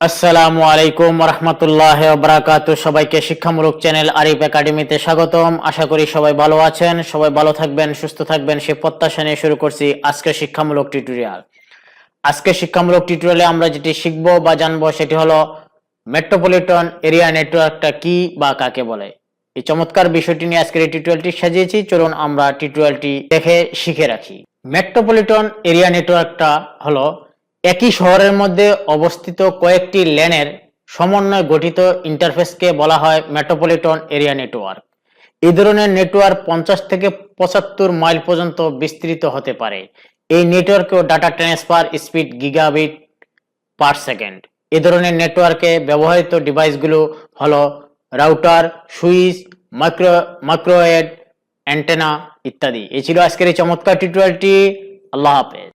আসসালামু আলাইকুম রহমতুল্লাহ বারাকাত সবাইকে শিক্ষামূলক চ্যানেল আরিফ একাডেমিতে স্বাগতম। আশা করি সবাই ভালো আছেন, সবাই ভালো থাকবেন, সুস্থ থাকবেন, সে প্রত্যাশা নিয়ে শুরু করছি আজকে শিক্ষামূলক টিউটোরিয়াল। আজকে শিক্ষামূলক টিউটোরিয়ালে আমরা যেটি শিখব বা জানব সেটি হলো মেট্রোপলিটন এরিয়া নেটওয়ার্কটা কি বা কাকে বলে। এই চমৎকার বিষয়টি নিয়ে আজকের এই টিউটোরিয়ালটি সাজিয়েছি। চলুন আমরা টিউটোরিয়ালটি দেখে শিখে রাখি। মেট্রোপলিটন এরিয়া নেটওয়ার্কটা হলো একই শহরের মধ্যে অবস্থিত কয়েকটি লেনের সমন্বয়ে গঠিত ইন্টারফেসকে বলা হয় মেট্রোপলিটন এরিয়া নেটওয়ার্ক। এই ধরনের নেটওয়ার্ক পঞ্চাশ থেকে পঁচাত্তর মাইল পর্যন্ত বিস্তৃত হতে পারে। এই নেটওয়ার্কেও data transfer speed gigabit per second. এ ধরনের নেটওয়ার্কে ব্যবহৃত ডিভাইসগুলো হলো router, switch, micro, microwave, antenna ইত্যাদি। এই ছিল আজকের এই চমৎকার টিউটোরিয়ালটি। আল্লাহ হাফেজ।